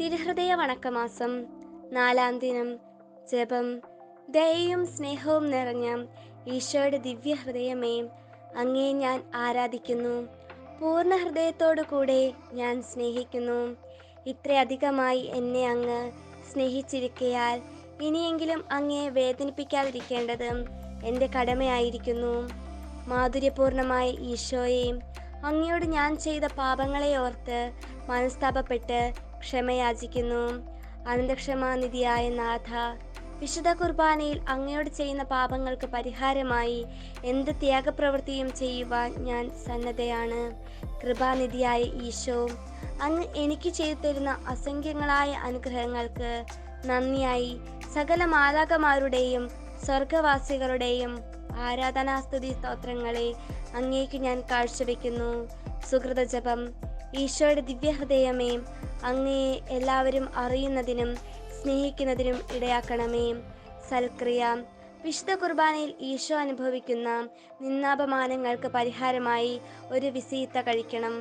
തിരുഹൃദയ വണക്കമാസം. നാലാം ദിനം. ജപം. ദയയും സ്നേഹവും നിറഞ്ഞ ഈശോയുടെ ദിവ്യഹൃദയമേ അങ്ങേ ഞാൻ ആരാധിക്കുന്നു. പൂർണ ഹൃദയത്തോടു കൂടെ ഞാൻ സ്നേഹിക്കുന്നു. ഇത്രയധികമായി എന്നെ അങ്ങ് സ്നേഹിച്ചിരിക്കയാൽ ഇനിയെങ്കിലും അങ്ങേ വേദനിപ്പിക്കാതിരിക്കേണ്ടത് എന്റെ കടമയായിരിക്കുന്നു. മാധുര്യപൂർണമായ ഈശോയെ അങ്ങയോട് ഞാൻ ചെയ്ത പാപങ്ങളെ ഓർത്ത് മനസ്താപപ്പെട്ട് ക്ഷമയാചിക്കുന്നു. അനന്തക്ഷമാനിധിയായ നാഥ വിശുദ്ധ കുർബാനയിൽ അങ്ങയോട് ചെയ്യുന്ന പാപങ്ങൾക്ക് പരിഹാരമായി എന്ത് ത്യാഗപ്രവൃത്തിയും ചെയ്യുവാൻ ഞാൻ സന്നദ്ധയാണ്. കൃപാനിധിയായ ഈശോ അങ്ങ് എനിക്ക് ചെയ്തു തരുന്ന അസംഖ്യങ്ങളായ അനുഗ്രഹങ്ങൾക്ക് നന്ദിയായി. സകല മാതാകമാരുടെയും സ്വർഗവാസികളുടെയും ആരാധനാസ്തുതി സ്തോത്രങ്ങളെ അങ്ങേക്ക് ഞാൻ കാഴ്ചവെക്കുന്നു. സുഹൃത ജപം ഈശോയുടെ ദിവ്യഹൃദയമേ അങ്ങയെ എല്ലാവരും അറിയുന്നതിനും സ്നേഹിക്കുന്നതിനും ഇടയാക്കണമേ. സൽക്രിയ വിശുദ്ധ കുർബാനയിൽ ഈശോ അനുഭവിക്കുന്ന നിന്നാപമാനങ്ങൾക്ക് പരിഹാരമായി ഒരു വിസീത്ത കഴിക്കണം.